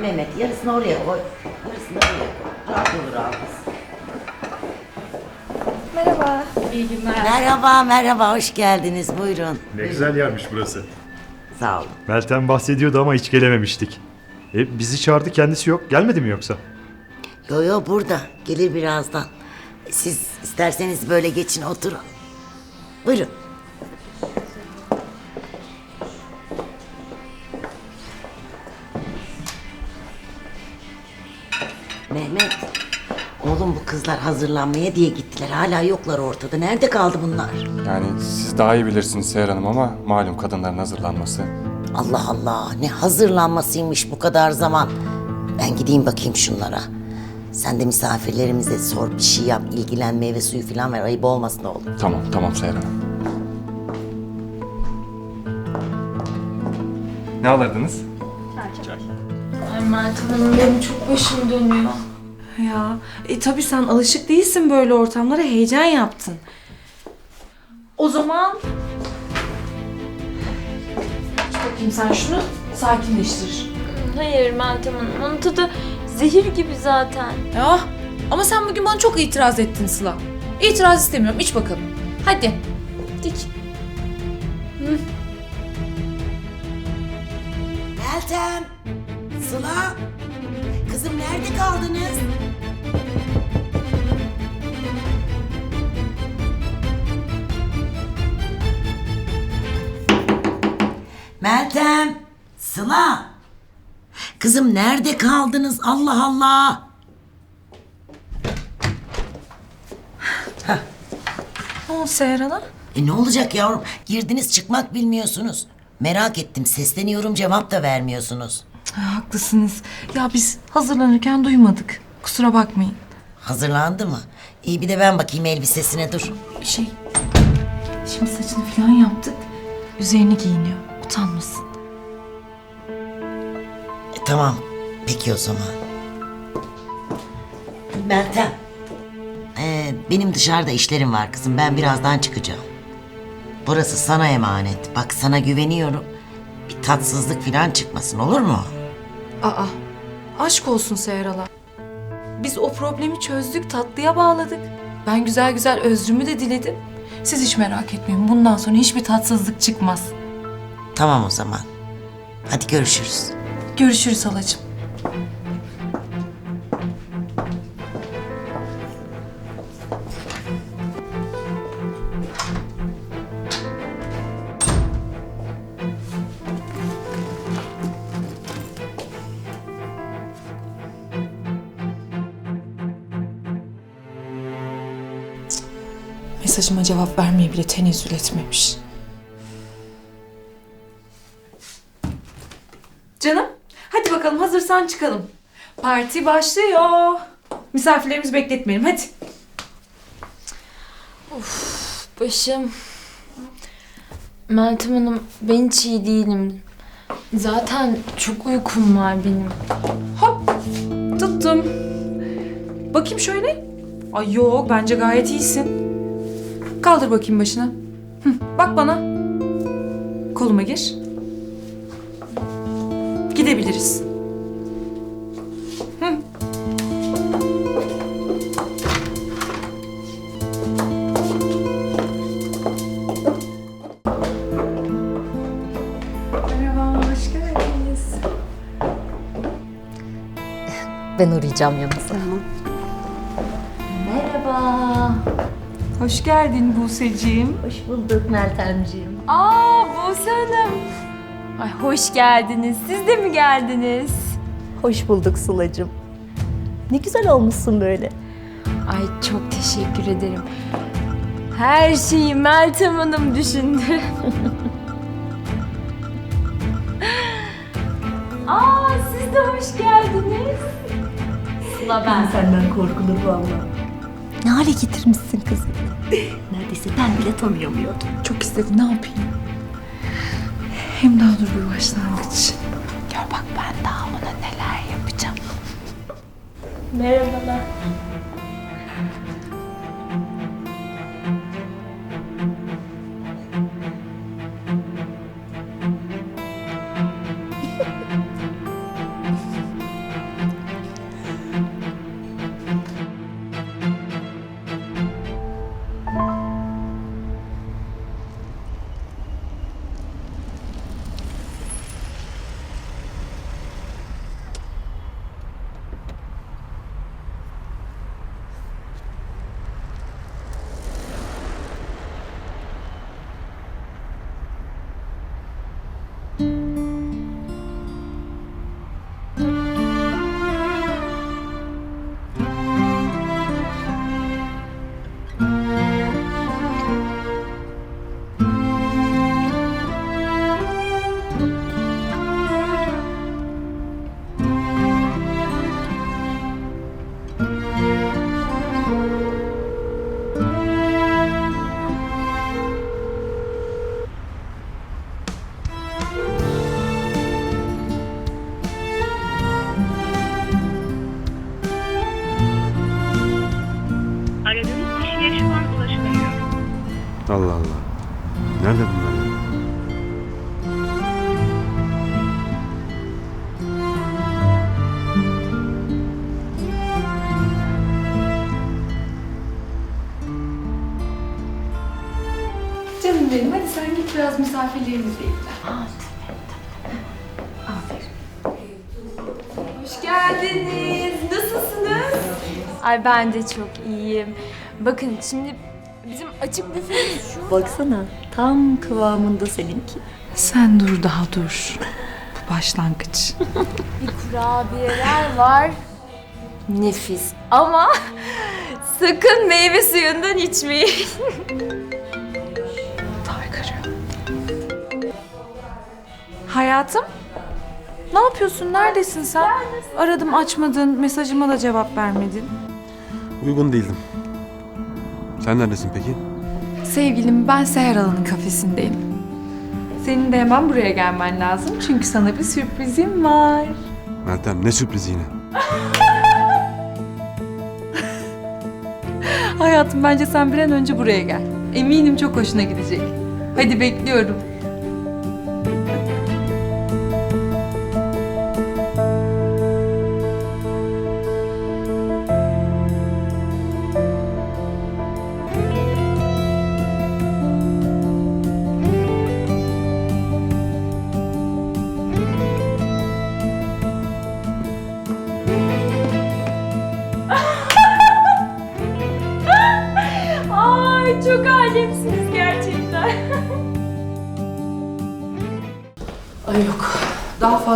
Mehmet yarısını oraya koy. Yarısını oraya koy. Rahat olur ağız. Merhaba. İyi günler. Merhaba merhaba hoş geldiniz buyurun. Ne güzel yermiş burası. Sağ olun. Meltem bahsediyordu ama hiç gelememiştik. E, bizi çağırdı kendisi yok. Gelmedi mi yoksa? Yo yo burada gelir birazdan. Siz isterseniz böyle geçin oturun. Buyurun. Mehmet. Oğlum bu kızlar hazırlanmaya diye gittiler. Hala yoklar ortada. Nerede kaldı bunlar? Yani siz daha iyi bilirsiniz Seher Hanım ama malum kadınların hazırlanması. Allah Allah ne hazırlanmasıymış bu kadar zaman. Ben gideyim bakayım şunlara. Sen de misafirlerimize sor bir şey yap, ilgilen meyve suyu falan ver. Ayıp olmasın oğlum. Tamam tamam Seher Hanım. Ne alırdınız? Meltem Hanım benim çok başım dönüyor. Ya e tabii sen alışık değilsin böyle ortamlara heyecan yaptın. O zaman bakayım sen şunu sakinleştir. Hayır Meltem Hanım onun tadı zehir gibi zaten. Ya ama sen bugün bana çok itiraz ettin Sıla. İtiraz istemiyorum iç bakalım. Hadi. Dik. Meltem, Sıla, kızım nerede kaldınız? Meltem, Sıla. Kızım nerede kaldınız? Allah Allah. Ne oldu Seher Hanım? E ne olacak yavrum? Girdiniz çıkmak bilmiyorsunuz. Merak ettim. Sesleniyorum cevap da vermiyorsunuz. Ha, haklısınız. Ya biz hazırlanırken duymadık. Kusura bakmayın. Hazırlandı mı? İyi bir de ben bakayım elbisesine dur. Şey, şimdi saçını falan yaptık. Üzerine giyiniyor. Utanmasın. E, tamam. Peki o zaman. Meltem. Ee, benim dışarıda işlerim var kızım. Ben birazdan çıkacağım. Burası sana emanet. Bak sana güveniyorum. Bir tatsızlık falan çıkmasın olur mu? Aa, aşk olsun Seher Hala. Biz o problemi çözdük, tatlıya bağladık. Ben güzel güzel özrümü de diledim. Siz hiç merak etmeyin. Bundan sonra hiçbir tatsızlık çıkmaz. Tamam o zaman. Hadi görüşürüz. Görüşürüz halacığım. Mesajıma cevap vermeye bile tenezzül etmemiş. Canım, hadi bakalım hazırsan çıkalım. Parti başlıyor. Misafirlerimizi bekletmeyelim hadi. Başım. Meltem Hanım ben hiç iyi değilim. Zaten çok uykum var benim. Hop, tuttum. Bakayım şöyle. Ay yok, bence gayet iyisin. Kaldır bakayım başını. Hı, bak bana. Koluma gir. Gidebiliriz. Hı. Merhaba, hoş geldiniz. Ben uğrayacağım yanınıza. Hoş geldin Buse'ciğim. Hoş bulduk Meltemciğim. Aa Buse Hanım. Ay hoş geldiniz. Siz de mi geldiniz? Hoş bulduk Sıla'cığım. Ne güzel olmuşsun böyle. Ay çok teşekkür ederim. Her şeyi Meltem Hanım düşündü. Aa siz de hoş geldiniz. Sıla ben. Senden korkulur vallahi. Ne hale getirmişsin kızı. Neredeyse ben bile tanıyamıyordum. Çok istedim ne yapayım? Hem daha dur bir başlangıç. Gör bak ben daha ona neler yapacağım. Merhabalar. Canım benim hadi sen git biraz misafirlerimizle ilgilen. Hoş geldiniz. Nasılsınız? Ay ben de çok iyiyim. Bakın şimdi bizim açık büfemiz şu. Baksana tam kıvamında seninki. Sen dur daha dur. Bu başlangıç. Bir kurabiyeler var. Nefis. Ama sakın meyve suyundan içmeyin. Hayatım? Ne yapıyorsun? Neredesin sen? Aradım açmadın, mesajıma da cevap vermedin. Uygun değildim. Sen neredesin peki? Sevgilim ben Seher Alan'ın kafesindeyim. Senin de hemen buraya gelmen lazım çünkü sana bir sürprizim var. Meltem ne sürpriz yine. Hayatım bence sen bir an önce buraya gel. Eminim çok hoşuna gidecek. Hadi bekliyorum.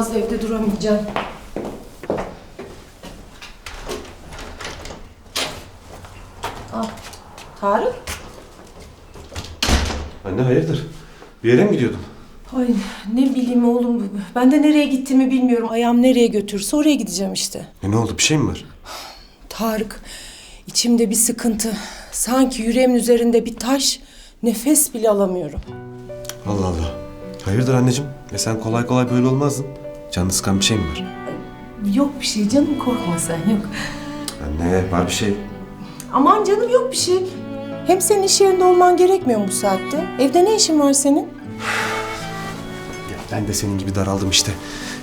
Fazla evde duramayacağım. Ah, Tarık? Anne hayırdır? Bir yere mi gidiyordun? Ay ne bileyim oğlum. Ben de nereye gittiğimi bilmiyorum. Ayağım nereye götürürse oraya gideceğim işte. E ne oldu bir şey mi var? Tarık, içimde bir sıkıntı. Sanki yüreğimin üzerinde bir taş. Nefes bile alamıyorum. Allah Allah. Hayırdır anneciğim? E sen kolay kolay böyle olmazdın. Canını sıkan bir şey mi var? Yok bir şey canım korkma sen yok. Anne var bir şey. Aman canım yok bir şey. Hem senin iş yerinde olman gerekmiyor mu bu saatte? Evde ne işin var senin? Ya ben de senin gibi daraldım işte.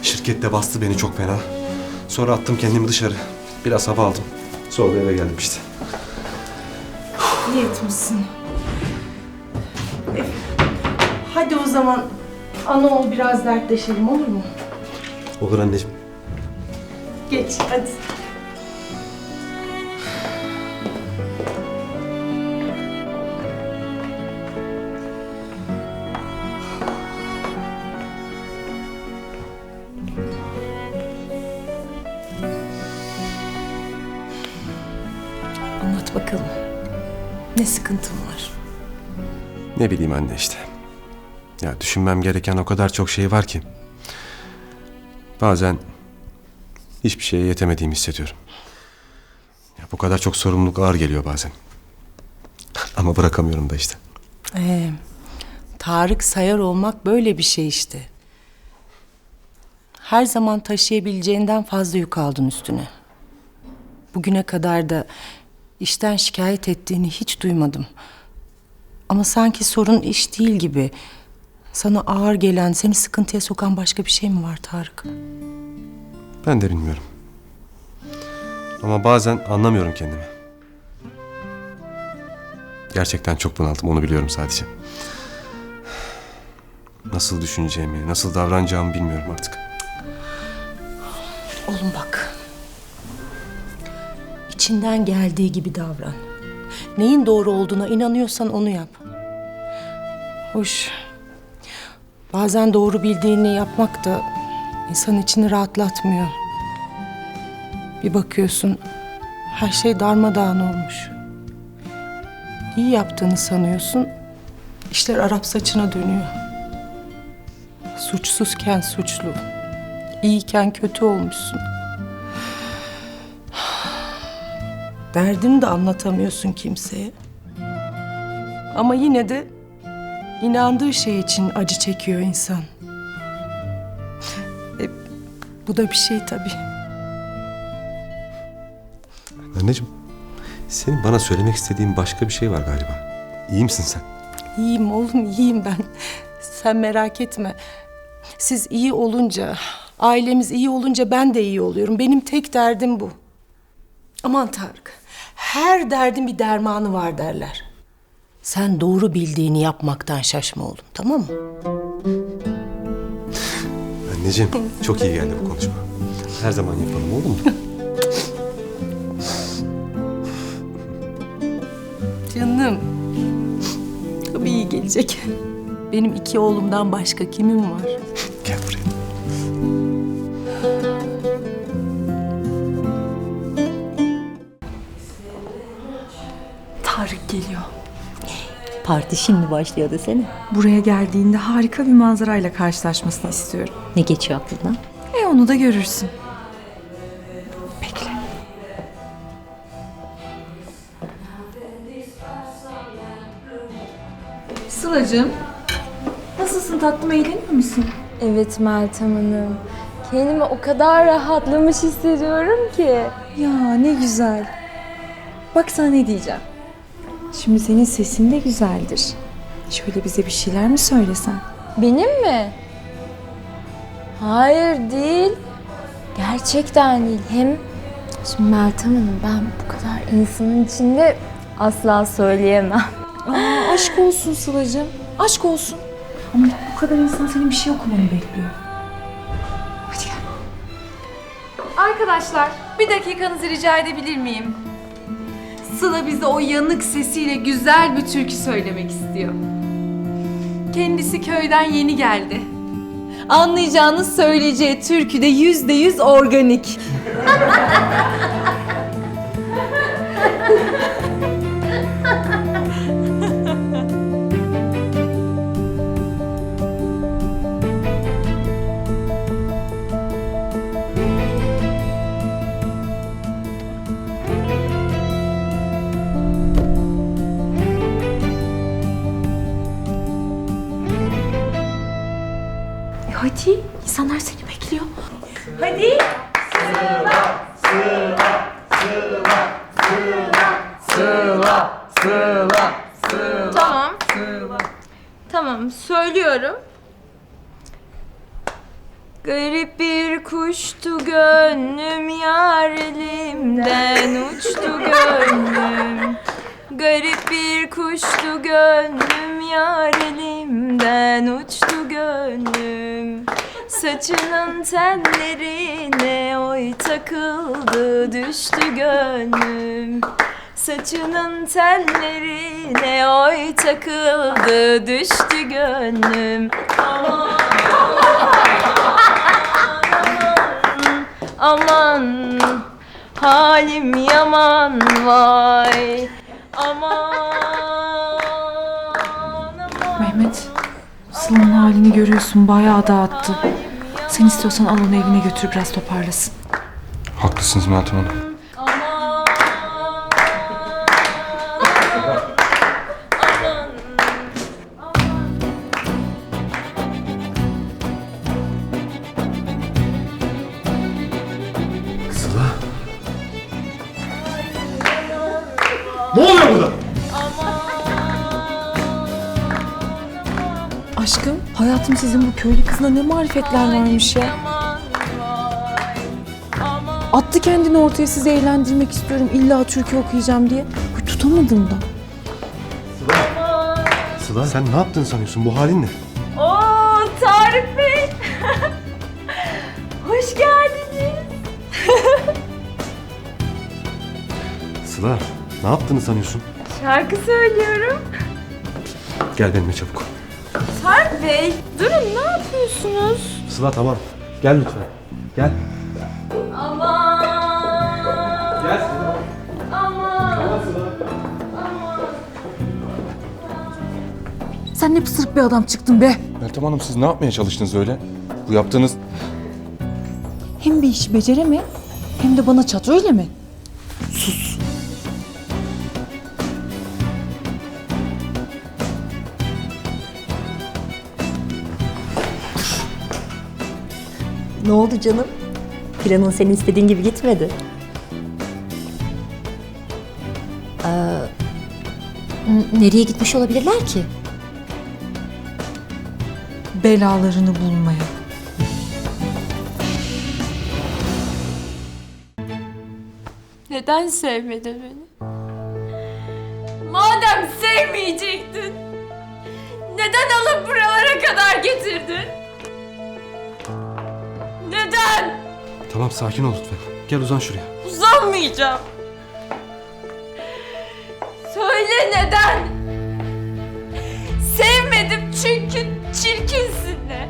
Şirkette bastı beni çok fena. Sonra attım kendimi dışarı. Biraz hava aldım. Sonra eve geldim işte. İyi etmişsin. Hadi o zaman ana ol biraz dertleşelim olur mu? Olur anneciğim. Geç hadi. Anlat bakalım. Ne sıkıntın var? Ne bileyim anne işte. Ya düşünmem gereken o kadar çok şey var ki. Bazen hiçbir şeye yetemediğimi hissediyorum. Ya bu kadar çok sorumluluk ağır geliyor bazen. Ama bırakamıyorum da işte. Ee, Tarık Sayar olmak böyle bir şey işte. Her zaman taşıyabileceğinden fazla yük aldın üstüne. Bugüne kadar da işten şikayet ettiğini hiç duymadım. Ama sanki sorun iş değil gibi. Sana ağır gelen, seni sıkıntıya sokan başka bir şey mi var Tarık? Ben de bilmiyorum. Ama bazen anlamıyorum kendimi. Gerçekten çok bunaldım onu biliyorum sadece. Nasıl düşüneceğimi, nasıl davranacağımı bilmiyorum artık. Oğlum bak. İçinden geldiği gibi davran. Neyin doğru olduğuna inanıyorsan onu yap. Hoş. Bazen doğru bildiğini yapmak da insan içini rahatlatmıyor. Bir bakıyorsun her şey darmadağın olmuş. İyi yaptığını sanıyorsun. işler Arap saçına dönüyor. Suçsuzken suçlu iyiyken kötü olmuşsun. Derdini de anlatamıyorsun kimseye. Ama yine de inandığı şey için acı çekiyor insan. E, bu da bir şey tabii. Anneciğim, senin bana söylemek istediğin başka bir şey var galiba. İyi misin sen? İyiyim oğlum iyiyim ben. Sen merak etme. Siz iyi olunca, ailemiz iyi olunca ben de iyi oluyorum. Benim tek derdim bu. Aman Tarık, her derdin bir dermanı var derler. Sen doğru bildiğini yapmaktan şaşma oğlum, tamam mı? Anneciğim çok iyi geldi bu konuşma. Her zaman yapalım olur mu? Canım. Tabii iyi gelecek. Benim iki oğlumdan başka kimim var? Gel buraya. Parti şimdi başlıyor desene. Buraya geldiğinde harika bir manzarayla karşılaşmasını istiyorum. Ne geçiyor aklından? E onu da görürsün. Bekle. Sıla'cığım, nasılsın tatlım, eğleniyor musun? Evet Meltem Hanım. Kendimi o kadar rahatlamış hissediyorum ki. Ya ne güzel. Bak sana ne diyeceğim. Şimdi senin sesin de güzeldir. Şöyle bize bir şeyler mi söylesen? Benim mi? Hayır değil. Gerçekten değil. Hem şimdi Meltem Hanım ben bu kadar insanın içinde asla söyleyemem. Aa, aşk olsun Sıla'cığım. Aşk olsun. Ama bu kadar insan senin bir şey okumanı bekliyor. Hadi gel. Arkadaşlar bir dakikanızı rica edebilir miyim? Sıla bize o yanık sesiyle güzel bir türkü söylemek istiyor. Kendisi köyden yeni geldi. Anlayacağınız söyleyeceği türkü de yüzde yüz organik. insanlar seni bekliyor. Hadi. Tamam. Tamam söylüyorum. Garip bir kuştu gönlüm yar elimden uçtu gönlüm. Garip bir kuştu gönlüm yar elimden uçtu gönlüm. Saçının tellerine oy takıldı düştü gönlüm. Saçının tellerine oy takıldı düştü gönlüm. Aman, aman, halim yaman vay. Aman, aman. Mehmet, Sıla'nın halini görüyorsun bayağı dağıttı. Sen istiyorsan al onu evine götür biraz toparlasın. Haklısınız Meltem Hanım. Sıla. Ne oluyor burada? Hayatım sizin bu köylü kızına ne marifetler varmış ya. Attı kendini ortaya sizi eğlendirmek istiyorum. İlla türkü okuyacağım diye. Ay, tutamadım da. Sıla sen ne yaptın sanıyorsun? Bu halin ne? Oo Tarık Bey. Hoş geldiniz. Sıla ne yaptığını sanıyorsun? Şarkı söylüyorum. Gel benimle çabuk. Bey, durun ne yapıyorsunuz? Sıla tamam. Gel lütfen. Gel. Aman. Gel Sıla. Aman. Sen ne pısırık bir adam çıktın be. Meltem Hanım siz ne yapmaya çalıştınız öyle? Bu yaptığınız Hem bir işi becereme hem de bana çat öyle mi? Ne oldu canım? Planın senin istediğin gibi gitmedi. Ee, nereye gitmiş olabilirler ki? belalarını bulmaya. Neden sevmedin beni? Madem sevmeyecektin, neden alıp buralara kadar getirdin? Neden? Tamam sakin ol lütfen. Gel uzan şuraya. Uzanmayacağım. Söyle neden? Sevmedim çünkü çirkinsin de.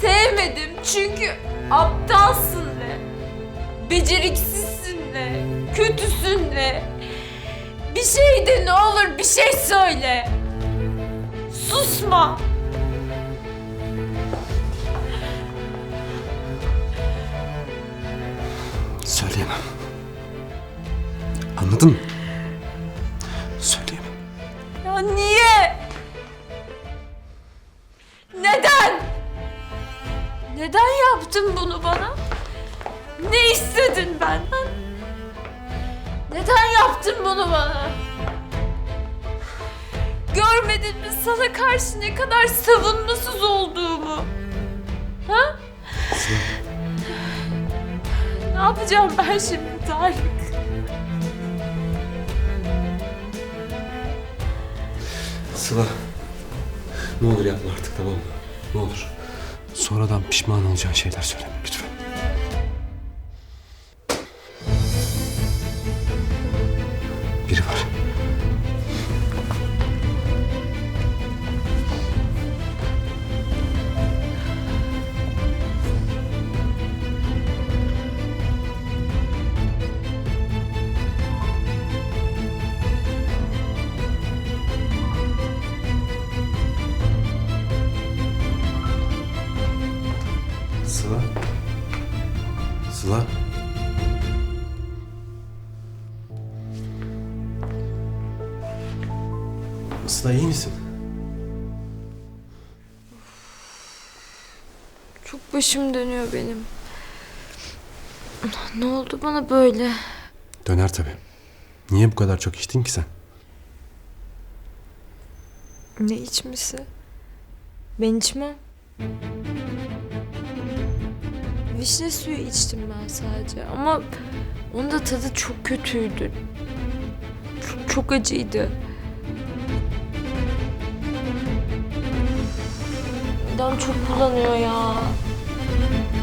Sevmedim çünkü aptalsın de. Beceriksizsin de. Kötüsün de. Bir şey de ne olur bir şey söyle. Susma. Anladın mı? Söyleyemem. Ya niye? Neden? Neden yaptın bunu bana? Ne istedin benden? Neden yaptın bunu bana? Görmedin mi sana karşı ne kadar savunmasız olduğumu? Ha? Ne yapacağım ben şimdi Tarık? Sıla. Ne olur yapma artık tamam mı? Ne olur. Sonradan pişman olacağın şeyler söyleme lütfen. Başım dönüyor benim. Ne oldu bana böyle? Döner tabii. Niye bu kadar çok içtin ki sen? Ne içmesi? Ben içmem. Vişne suyu içtim ben sadece ama onun da tadı çok kötüydü. Çok, çok acıydı. Midem çok bulanıyor ya. thank you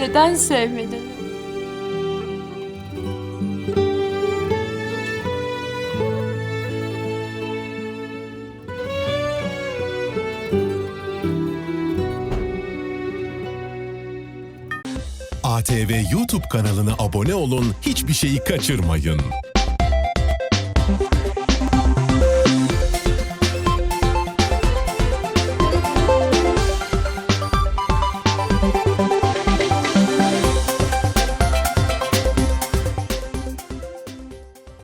Neden sevmedin? ATV YouTube kanalına abone olun, hiçbir şeyi kaçırmayın.